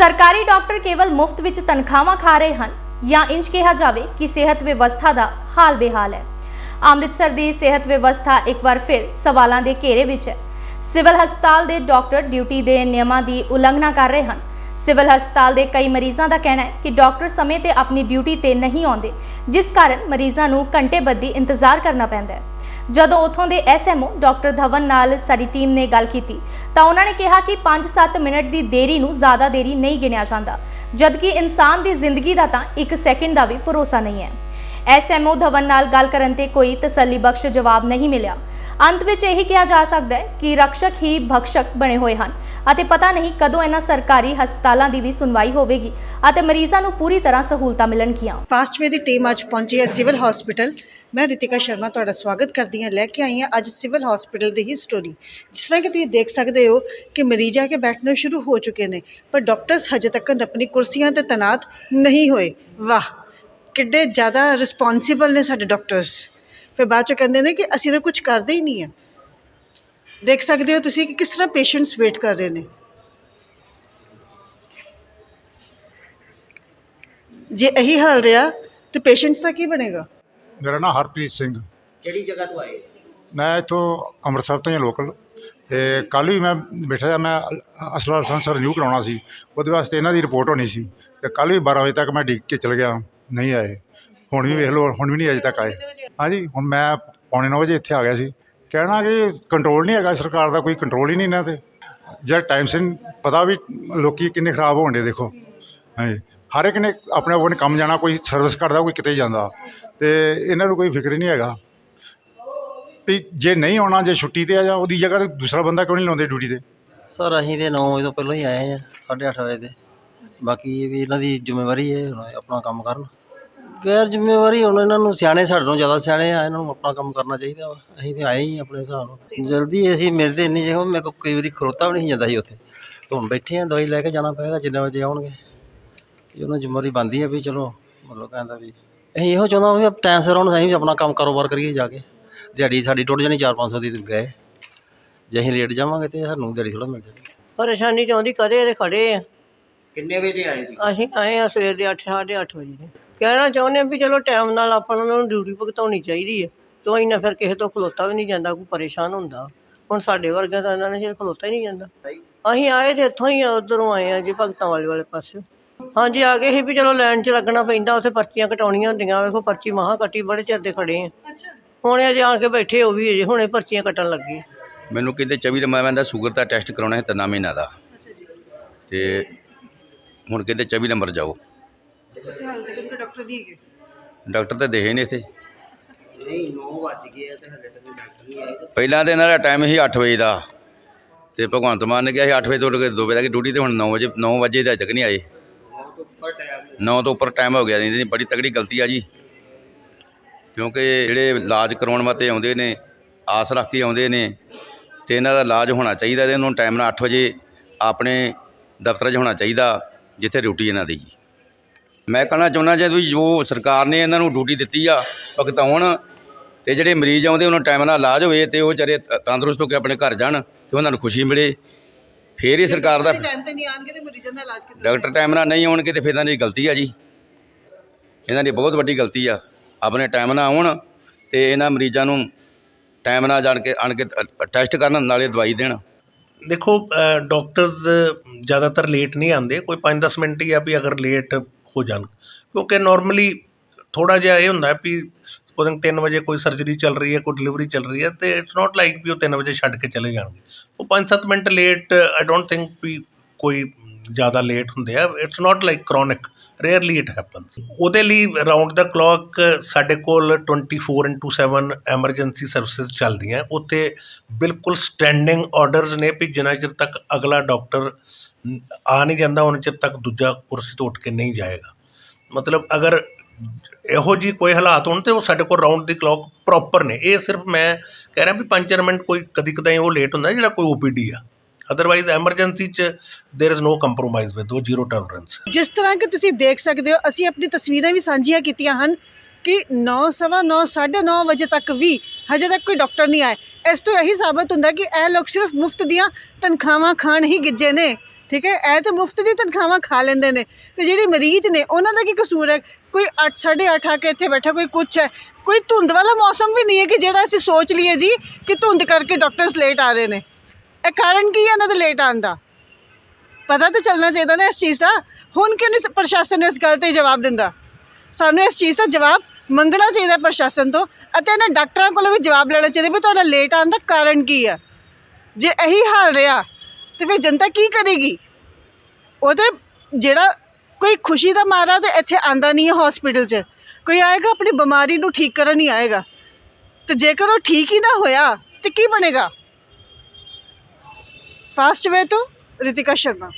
ਸਰਕਾਰੀ ਡਾਕਟਰ ਕੇਵਲ ਮੁਫਤ ਵਿੱਚ ਤਨਖਾਹਾਂ ਖਾ ਰਹੇ ਹਨ ਜਾਂ ਇੰਜ ਕਿਹਾ ਜਾਵੇ ਕਿ ਸਿਹਤ ਵਿਵਸਥਾ ਦਾ ਹਾਲ ਬੇਹਾਲ ਹੈ। ਅੰਮ੍ਰਿਤਸਰ ਦੀ ਸਿਹਤ ਵਿਵਸਥਾ ਇੱਕ ਵਾਰ ਫਿਰ ਸਵਾਲਾਂ ਦੇ ਘੇਰੇ ਵਿੱਚ ਹੈ। ਸਿਵਲ ਹਸਪਤਾਲ ਦੇ ਡਾਕਟਰ ਡਿਊਟੀ ਦੇ ਨਿਯਮਾਂ ਦੀ ਉਲੰਘਣਾ ਕਰ ਰਹੇ ਹਨ। ਸਿਵਲ ਹਸਪਤਾਲ ਦੇ ਕਈ ਮਰੀਜ਼ਾਂ ਦਾ ਕਹਿਣਾ ਹੈ ਕਿ ਡਾਕਟਰ ਸਮੇਂ ਤੇ ਆਪਣੀ ਡਿਊਟੀ ਤੇ ਨਹੀਂ ਆਉਂਦੇ, ਜਿਸ ਕਾਰਨ ਮਰੀਜ਼ਾਂ ਨੂੰ ਘੰਟੇ ਬੱਧੀ ਇੰਤਜ਼ਾਰ ਕਰਨਾ ਪੈਂਦਾ ਹੈ। ਜਦੋਂ ਉਥੋਂ ਦੇ ਐਸਐਮਓ ਡਾਕਟਰ ਧਵਨ ਨਾਲ ਸਾਡੀ ਟੀਮ ਨੇ ਗੱਲ ਕੀਤੀ, ਤਾਂ ਉਹਨਾਂ ਨੇ ਕਿਹਾ ਕਿ 5-7 ਮਿੰਟ ਦੀ ਦੇਰੀ ਨੂੰ ਜ਼ਿਆਦਾ ਦੇਰੀ ਨਹੀਂ ਗਿਣਿਆ ਜਾਂਦਾ, ਜਦਕਿ ਇਨਸਾਨ ਦੀ ਜ਼ਿੰਦਗੀ ਦਾ ਤਾਂ 1 ਸੈਕਿੰਡ ਦਾ ਵੀ ਭਰੋਸਾ ਨਹੀਂ ਹੈ। ਐਸਐਮਓ ਧਵਨ ਨਾਲ ਗੱਲ ਕਰਨ ਤੇ ਕੋਈ ਤਸੱਲੀ ਜਵਾਬ ਨਹੀਂ ਮਿਲਿਆ। ਅੰਤ ਵਿੱਚ ਇਹੀ ਕਿਹਾ ਜਾ ਸਕਦਾ ਹੈ ਕਿ ਰਕਸ਼ਕ ਹੀ ਭਕਸ਼ਕ ਬਣੇ ਹੋਏ ਹਨ ਅਤੇ ਪਤਾ ਨਹੀਂ ਕਦੋਂ ਇਹਨਾਂ ਸਰਕਾਰੀ ਹਸਪਤਾਲਾਂ ਦੀ ਵੀ ਸੁਣਵਾਈ ਹੋਵੇਗੀ ਅਤੇ ਮਰੀਜ਼ਾਂ ਨੂੰ ਪੂਰੀ ਤਰ੍ਹਾਂ ਸਹੂਲਤਾਂ ਮਿਲਣਗੀਆਂ। ਫਾਸਟਵੇ ਦੀ ਟੀਮ ਅੱਜ ਪਹੁੰਚੀ ਹੈ ਸਿਵਲ ਹਸਪੀਟਲ ਮੈਂ ਰਿਤਿਕਾ ਸ਼ਰਮਾ ਤੁਹਾਡਾ ਸਵਾਗਤ ਕਰਦੀ ਹਾਂ। ਲੈ ਕੇ ਆਈ ਹਾਂ ਅੱਜ ਸਿਵਲ ਹਸਪੀਟਲ ਦੀ ਹੀ ਸਟੋਰੀ ਜਿਸ ਤਰ੍ਹਾਂ ਕਿ ਤੁਸੀਂ ਦੇਖ ਸਕਦੇ ਹੋ ਕਿ ਮਰੀਜ਼ ਆ ਕੇ ਬੈਠਣੇ ਸ਼ੁਰੂ ਹੋ ਚੁੱਕੇ ਨੇ, ਪਰ ਡਾਕਟਰਸ ਹਜੇ ਤੱਕ ਆਪਣੀ ਕੁਰਸੀਆਂ ਤੇ ਤਨਾਤ ਨਹੀਂ ਹੋਏ। ਵਾਹ, ਕਿੱਡੇ ਜ਼ਿਆਦਾ ਰਿਸਪੌਂਸਿਬਲ ਨੇ ਸਾਡੇ ਡਾਕਟਰਸ ਫਿਰ ਬਾਅਦ ਚ ਕਹਿੰਦੇ ਨੇ ਕਿ ਅਸੀਂ ਤਾਂ ਕੁਝ ਕਰਦੇ ਹੀ ਨਹੀਂ ਹੈ। ਦੇਖ ਸਕਦੇ ਹੋ ਤੁਸੀਂ ਕਿ ਕਿਸ ਤਰ੍ਹਾਂ ਪੇਸ਼ੈਂਟਸ ਵੇਟ ਕਰ ਰਹੇ ਨੇ। ਜੇ ਇਹੀ ਹਾਲ ਰਿਹਾ ਤੇ ਪੇਸ਼ੈਂਟਸ ਦਾ ਕੀ ਬਣੇਗਾ? ਮੇਰਾ ਨਾਮ ਹਰਪ੍ਰੀਤ ਸਿੰਘ। ਕਿਹੜੀ ਜਗ੍ਹਾ ਤੋਂ ਆਏ ਮੈਂ ਇੱਥੋਂ ਅੰਮ੍ਰਿਤਸਰ ਤੋਂ ਹੀ ਲੋਕਲ ਤੇ ਕੱਲ੍ਹ ਹੀ ਮੈਂ ਬੈਠਾ ਮੈਂ ਅਸਲਾ ਲਾਇਸੈਂਸ ਰਿਨਿਊ ਕਰਾਉਣਾ ਸੀ ਉਹਦੇ ਵਾਸਤੇ ਇਹਨਾਂ ਦੀ ਰਿਪੋਰਟ ਹੋਣੀ ਸੀ ਤੇ ਕੱਲ੍ਹ ਵੀ 12 ਵਜੇ ਤੱਕ ਮੈਂ ਡਿੱਗ ਕੇ ਚਲ ਗਿਆ ਨਹੀਂ ਆਏ। ਹੁਣ ਵੀ ਵੇਖ ਲਓ ਹੁਣ ਵੀ ਨਹੀਂ ਅਜੇ ਤੱਕ ਆਏ। ਹਾਂਜੀ ਹੁਣ ਮੈਂ ਪੌਣੇ 9 ਵਜੇ ਇੱਥੇ ਆ ਗਿਆ ਸੀ। ਕਹਿਣਾ ਕਿ ਕੰਟਰੋਲ ਨਹੀਂ ਹੈਗਾ ਸਰਕਾਰ ਦਾ ਕੋਈ ਕੰਟਰੋਲ ਹੀ ਨਹੀਂ ਇਹਨਾਂ ਤੇ। ਜਿਹੜਾ ਟਾਈਮ ਸਿਰ ਪਤਾ ਵੀ ਲੋਕੀ ਕਿੰਨੇ ਖਰਾਬ ਹੋਣ ਦੇ ਦੇਖੋ। ਹਾਂਜੀ ਹਰ ਇੱਕ ਨੇ ਆਪਣੇ ਆਪਣੇ ਕੰਮ ਜਾਣਾ, ਕੋਈ ਸਰਵਿਸ ਕਰਦਾ, ਕੋਈ ਕਿਤੇ ਜਾਂਦਾ ਅਤੇ ਇਹਨਾਂ ਨੂੰ ਕੋਈ ਫਿਕਰ ਹੀ ਨਹੀਂ ਹੈਗਾ। ਵੀ ਜੇ ਨਹੀਂ ਆਉਣਾ, ਜੇ ਛੁੱਟੀ ਤੇ ਆ ਜਾਂ ਉਹਦੀ ਜਗ੍ਹਾ ਤੇ ਦੂਸਰਾ ਬੰਦਾ ਕਿਉਂ ਨਹੀਂ ਲਾਉਂਦੇ ਡਿਊਟੀ ਤੇ? ਸਰ ਅਸੀਂ ਤੇ 9 ਵਜੇ ਤੋਂ ਪਹਿਲਾਂ ਹੀ ਆਏ ਆ 8:30 ਵਜੇ ਦੇ ਬਾਕੀ ਇਹ ਵੀ ਇਹਨਾਂ ਦੀ ਜ਼ਿੰਮੇਵਾਰੀ ਹੈ, ਹੁਣ ਆਪਣਾ ਕੰਮ ਕਰਨ। ਗੈਰ ਜ਼ਿੰਮੇਵਾਰੀ ਹੁਣ ਇਹਨਾਂ ਨੂੰ ਸਿਆਣੇ ਸਾਡੇ ਤੋਂ ਜ਼ਿਆਦਾ ਸਿਆਣੇ ਆ, ਇਹਨਾਂ ਨੂੰ ਆਪਣਾ ਕੰਮ ਕਰਨਾ ਚਾਹੀਦਾ ਵਾ। ਅਸੀਂ ਤੇ ਆਏ ਹੀ ਆਪਣੇ ਹਿਸਾਬ ਨਾਲ। ਜਲਦੀ ਅਸੀਂ ਮਿਲਦੇ ਇੰਨੀ ਜਗ੍ਹਾ, ਮੇਰੇ ਕੋਲ ਕਈ ਵਾਰੀ ਖਲੋਤਾ ਵੀ ਨਹੀਂ ਜਾਂਦਾ ਸੀ ਉੱਥੇ। ਹੁਣ ਬੈਠੇ ਆ, ਦਵਾਈ ਲੈ ਕੇ ਜਾਣਾ ਪਏਗਾ, ਜਿੰਨੇ ਵਜੇ ਆਉਣਗੇ। ਇਹ ਉਹਨਾਂ ਦੀ ਜ਼ਿੰਮੇਵਾਰੀ ਬਣਦੀ ਹੈ ਵੀ ਚਲੋ ਮਤਲਬ ਕਹਿੰਦਾ ਵੀ ਅਸੀਂ ਇਹੋ ਚਾਹੁੰਦਾ ਵੀ ਟਾਈਮ ਸਿਰ ਹੁਣ ਅਸੀਂ ਵੀ ਆਪਣਾ ਕੰਮ ਕਾਰੋਬਾਰ ਕਰੀਏ ਜਾ ਕੇ। ਦਿਹਾੜੀ ਸਾਡੀ ਟੁੱਟ ਜਾਣੀ 4-500 ਦੀ ਤੇ ਗਏ। ਜੇ ਅਸੀਂ ਲੇਟ ਜਾਵਾਂਗੇ ਤੇ ਸਾਨੂੰ ਦਿਹਾੜੀ ਥੋੜਾ ਮਿਲ ਜਾਣੀ। ਪਰੇਸ਼ਾਨੀ ਤਾਂ ਆਉਂਦੀ ਕਦੇ ਦੇ ਖੜੇ ਆ। ਕਿੰਨੇ ਵਜੇ ਆਏ ਜੀ ਅਸੀਂ ਆਏ ਆ ਸਵੇਰ ਦੇ 8 8:30 ਵਜੇ ਦੇ। ਕਹਿਣਾ ਚਾਹੁੰਦੇ ਆ ਵੀ ਚਲੋ ਟਾਈਮ ਨਾਲ ਆਪਾਂ ਨੂੰ ਉਹਨਾਂ ਨੂੰ ਡਿਊਟੀ ਭੁਗਤਾਉਣੀ ਚਾਹੀਦੀ ਹੈ ਤੋਂ ਇੰਨਾ ਫਿਰ ਕਿਸੇ ਤੋਂ ਖਲੋਤਾ ਵੀ ਨਹੀਂ ਜਾਂਦਾ ਕੋਈ ਪਰੇਸ਼ਾਨ ਹੁੰਦਾ। ਹੁਣ ਸਾਡੇ ਵਰਗਾ ਤਾਂ ਇਹਨਾਂ ਨੇ ਖਲੋਤਾ ਹੀ ਨਹੀਂ ਜਾਂਦਾ। ਅਸੀਂ ਆਏ ਤੇ ਇੱਥੋਂ ਹੀ ਉਧਰੋਂ ਆਏ ਆ ਜੀ ਭਗਤਾਂ ਵਾਲੇ ਵਾਲੇ ਪਾਸੇ। ਹਾਂਜੀ ਆ ਗਏ ਸੀ ਵੀ ਚਲੋ ਲਾਈਨ 'ਚ ਲੱਗਣਾ ਪੈਂਦਾ ਉੱਥੇ ਪਰਚੀਆਂ ਕਟਾਉਣੀਆਂ ਹੁੰਦੀਆਂ ਵੇਖੋ ਪਰਚੀ ਮਹਾ ਕੱਟੀ ਬੜੇ ਚਿਰ ਦੇ ਖੜੇ ਆ। ਹੁਣ ਅਜੇ ਆਣ ਕੇ ਬੈਠੇ ਉਹ ਵੀ ਅਜੇ ਹੁਣੇ ਪਰਚੀਆਂ ਕੱਟਣ ਲੱਗੇ। ਮੈਨੂੰ ਕਹਿੰਦੇ 24 ਦਾ ਮੈਂ ਕਹਿੰਦਾ ਸ਼ੂਗਰ ਦਾ ਟੈਸਟ ਕਰਾਉਣਾ ਹੈ ਤਿੰਨਾਂ ਮਹੀਨਾ ਦਾ। ਤੇ ਹੁਣ ਕਹਿੰਦੇ 24 ਨੰਬਰ ਜਾਓ। ਹਾਲ ਤੱਕ ਡਾਕਟਰ ਨਹੀਂ ਹੈਗੇ। ਡਾਕਟਰ ਤਾਂ ਦੇਖੇ ਨਹੀਂ ਇੱਥੇ। ਨਹੀਂ 9 ਵੱਜ ਗਏ ਆ ਤੇ ਹਲੇ ਤੱਕ ਡਾਕਟਰ ਨਹੀਂ ਆਏ ਪਹਿਲਾਂ ਤਾਂ ਇਹਨਾਂ ਦਾ ਟਾਈਮ ਸੀ 8 ਵਜੇ ਦਾ। ਤੇ ਭਗਵੰਤ ਮਾਨ ਨੇ ਕਿਹਾ ਸੀ 8 ਵਜੇ ਤੋਂ ਲੈ ਕੇ 2 ਵਜੇ ਤੱਕ ਡਿਊਟੀ ਤੇ ਹੁਣ 9 ਵਜੇ 9 ਵਜੇ ਦਾ ਤੱਕ ਨਹੀਂ ਆਏ। 9 ਤੋਂ ਉੱਪਰ ਟਾਈਮ ਹੋ ਗਿਆ ਨਹੀਂ ਬੜੀ ਤਗੜੀ ਗਲਤੀ ਆ ਜੀ। ਕਿਉਂਕਿ ਜਿਹੜੇ ਇਲਾਜ ਕਰਾਉਣ ਵਾਸਤੇ ਆਉਂਦੇ ਨੇ, ਆਸ ਰੱਖ ਕੇ ਆਉਂਦੇ ਨੇ, ਤੇ ਇਹਨਾਂ ਦਾ ਇਲਾਜ ਹੋਣਾ ਚਾਹੀਦਾ ਤੇ ਇਹਨਾਂ ਨੂੰ ਟਾਈਮ ਨਾਲ 8 ਵਜੇ ਆਪਣੇ ਦਫ਼ਤਰ 'ਚ ਹੋਣਾ ਚਾਹੀਦਾ, ਜਿੱਥੇ ਡਿਊਟੀ ਇਹਨਾਂ ਦੀ ਜੀ। ਮੈਂ ਕਹਿਣਾ ਚਾਹੁੰਦਾ ਜੇ, ਵੀ ਜੋ ਸਰਕਾਰ ਨੇ ਇਹਨਾਂ ਨੂੰ ਡਿਊਟੀ ਦਿੱਤੀ ਆ, ਭੁਗਤਾਉਣ, ਤੇ ਜਿਹੜੇ ਮਰੀਜ਼ ਆਉਂਦੇ, ਉਹਨਾਂ ਟਾਈਮ ਨਾਲ ਇਲਾਜ ਹੋਵੇ ਤੇ ਉਹ ਵਿਚਾਰੇ ਤੰਦਰੁਸਤ ਹੋ ਕੇ ਆਪਣੇ ਘਰ ਜਾਣ, ਤੇ ਉਹਨਾਂ ਨੂੰ ਖੁਸ਼ੀ ਮਿਲੇ। ਫੇਰ ਹੀ ਸਰਕਾਰ ਦਾ ਟਾਈਮ ਤੇ ਨਹੀਂ ਆਣਗੇ ਤੇ ਮਰੀਜ਼ਾਂ ਦਾ ਇਲਾਜ ਕਿੱਦਾਂ ਡਾਕਟਰ ਟਾਈਮ ਨਾਲ ਨਹੀਂ ਆਉਣਗੇ ਤੇ ਫਿਰ ਇਹਨਾਂ ਦੀ ਗਲਤੀ ਆ ਜੀ। ਇਹਨਾਂ ਦੀ ਬਹੁਤ ਵੱਡੀ ਗਲਤੀ ਆ। ਆਪਣੇ ਟਾਈਮ ਨਾਲ ਆਉਣ ਤੇ ਇਹਨਾਂ ਮਰੀਜ਼ਾਂ ਨੂੰ ਟਾਈਮ ਨਾਲ ਜਾਣ ਕੇ ਆਣ ਕੇ ਟੈਸਟ ਕਰਨ ਨਾਲੇ ਦਵਾਈ ਦੇਣ। ਦੇਖੋ ਡਾਕਟਰਸ ਜ਼ਿਆਦਾਤਰ ਲੇਟ ਨਹੀਂ ਆਉਂਦੇ। ਕੋਈ 5-10 ਮਿੰਟ ਹੀ ਆ ਵੀ ਅਗਰ ਲੇਟ ਹੋ ਜਾਣ। ਕਿਉਂਕਿ ਨਾਰਮਲੀ ਥੋੜਾ ਜਿਹਾ ਇਹ ਹੁੰਦਾ ਵੀ ਸਪੋਜ਼ਿੰਗ 3 ਵਜੇ ਕੋਈ ਸਰਜਰੀ ਚੱਲ ਰਹੀ ਹੈ, ਕੋਈ ਡਿਲੀਵਰੀ ਚੱਲ ਰਹੀ ਹੈ ਅਤੇ ਇਟਸ ਨੋਟ ਲਾਈਕ ਵੀ ਉਹ 3 ਵਜੇ ਛੱਡ ਕੇ ਚਲੇ ਜਾਣਗੇ। ਉਹ 5-7 minute late I don't think ਵੀ ਕੋਈ ਜ਼ਿਆਦਾ ਲੇਟ ਹੁੰਦੇ ਆ। It's not like chronic rarely it happens ਉਹਦੇ ਲਈ ਰਾਉਂਡ ਦਾ ਕਲੌਕ ਸਾਡੇ ਕੋਲ 24/7 ਐਮਰਜੈਂਸੀ ਸਰਵਿਸਿਜ਼ ਚੱਲਦੀਆਂ। ਉੱਥੇ ਬਿਲਕੁਲ ਸਟੈਂਡਿੰਗ ਆਰਡਰਸ ਨੇ ਵੀ ਜਿੰਨਾ ਚਿਰ ਤੱਕ ਅਗਲਾ ਡਾਕਟਰ ਆ ਨਹੀਂ ਜਾਂਦਾ, ਉਹਨਾਂ ਚਿਰ ਤੱਕ ਦੂਜਾ ਕੁਰਸੀ ਤੋਂ ਉੱਠ ਕੇ ਨਹੀਂ ਜਾਏਗਾ। ਮਤਲਬ ਅਗਰ ਇਹੋ ਜੀ ਕੋਈ ਹਾਲਾਤ ਹੋਣ ਤੇ ਉਹ ਸਾਡੇ ਕੋਲ ਰਾਉਂਡ ਦੀ ਕਲੌਕ ਪ੍ਰੋਪਰ ਨੇ ਇਹ ਸਿਰਫ ਮੈਂ ਕਹਿ ਰਿਹਾ ਵੀ 5 ਮਿੰਟ ਕੋਈ ਕਦੀ ਕਦਾਈ ਉਹ ਲੇਟ ਹੁੰਦਾ ਜਿਹੜਾ ਕੋਈ ਓਪੀਡੀ ਆ ਅਦਰਵਾਈਜ਼ ਐਮਰਜੈਂਸੀ ਚ there is no compromise with ਉਹ ਜ਼ੀਰੋ ਟੋਲਰੈਂਸ ਜਿਸ ਤਰ੍ਹਾਂ ਕਿ ਤੁਸੀਂ ਦੇਖ ਸਕਦੇ ਹੋ ਅਸੀਂ ਆਪਣੀ ਤਸਵੀਰਾਂ ਵੀ ਸਾਂਝੀਆਂ ਕੀਤੀਆਂ ਹਨ ਕਿ 9:30 9:30 ਵਜੇ ਤੱਕ ਵੀ ਹਜੇ ਤੱਕ ਕੋਈ ਡਾਕਟਰ ਨਹੀਂ ਆਇਆ ਇਸ ਤੋਂ ਇਹੀ ਸਾਬਤ ਹੁੰਦਾ ਕਿ ਇਹ ਲੋਕ ਸਿਰਫ ਮੁਫਤ ਦੀਆਂ ਤਨਖਾਹਾਂ ਖਾਣ ਹੀ ਗਿੱਜੇ ਨੇ ਠੀਕ ਹੈ? ਇਹ ਤਾਂ ਮੁਫਤ ਦੀ ਤਨਖਾਹਾਂ ਖਾ ਲੈਂਦੇ ਨੇ। ਤੇ ਜਿਹੜੇ ਮਰੀਜ਼ ਨੇ, ਉਹਨਾਂ ਦਾ ਕੀ ਕਸੂਰ ਹੈ? ਕੋਈ 8 8:30 ਆ ਕੇ ਇੱਥੇ ਬੈਠਾ, ਕੋਈ ਕੁਛ ਹੈ। ਕੋਈ ਧੁੰਦ ਵਾਲਾ ਮੌਸਮ ਵੀ ਨਹੀਂ ਹੈ ਕਿ ਜਿਹੜਾ ਅਸੀਂ ਸੋਚ ਲਈਏ ਜੀ ਕਿ ਧੁੰਦ ਕਰਕੇ ਡਾਕਟਰਸ ਲੇਟ ਆ ਰਹੇ ਨੇ। ਇਹ ਕਾਰਨ ਕੀ ਹੈ ਇਹਨਾਂ ਦਾ ਲੇਟ ਆਉਣ ਦਾ? ਪਤਾ ਤਾਂ ਚੱਲਣਾ ਚਾਹੀਦਾ ਨਾ ਇਸ ਚੀਜ਼ ਦਾ। ਹੁਣ ਕਿਉਂ ਨਹੀਂ ਪ੍ਰਸ਼ਾਸਨ ਇਸ ਗੱਲ ਤੇ ਜਵਾਬ ਦਿੰਦਾ? ਸਾਨੂੰ ਇਸ ਚੀਜ਼ ਦਾ ਜਵਾਬ ਮੰਗਣਾ ਚਾਹੀਦਾ ਪ੍ਰਸ਼ਾਸਨ ਤੋਂ ਅਤੇ ਇਹਨਾਂ ਡਾਕਟਰਾਂ ਕੋਲੋਂ ਵੀ ਜਵਾਬ ਲੈਣਾ ਚਾਹੀਦਾ ਵੀ ਤੁਹਾਡਾ ਲੇਟ ਆਉਣ ਦਾ ਕਾਰਨ ਕੀ ਹੈ? ਜੇ ਇਹੀ ਹਾਲ ਰਿਹਾ ਤੇ ਫਿਰ ਜਨਤਾ ਕੀ ਕਰੇਗੀ? ਉਹ ਤੇ ਜਿਹੜਾ ਕੋਈ ਖੁਸ਼ੀ ਦਾ ਮਾਰਾ ਤੇ ਇੱਥੇ ਆਂਦਾ ਨਹੀਂ ਹੈ ਹਸਪੀਟਲ 'ਚ। ਕੋਈ ਆਏਗਾ, ਆਪਣੀ ਬਿਮਾਰੀ ਨੂੰ ਠੀਕ ਕਰਨ ਨਹੀਂ ਆਏਗਾ। ਤੇ ਜੇਕਰ ਉਹ ਠੀਕ ਹੀ ਨਾ ਹੋਇਆ, ਤੇ ਕੀ ਬਣੇਗਾ? ਫਾਸਟ ਵੇ ਤੋਂ ਰਿਤਿਕਾ ਸ਼ਰਮਾ।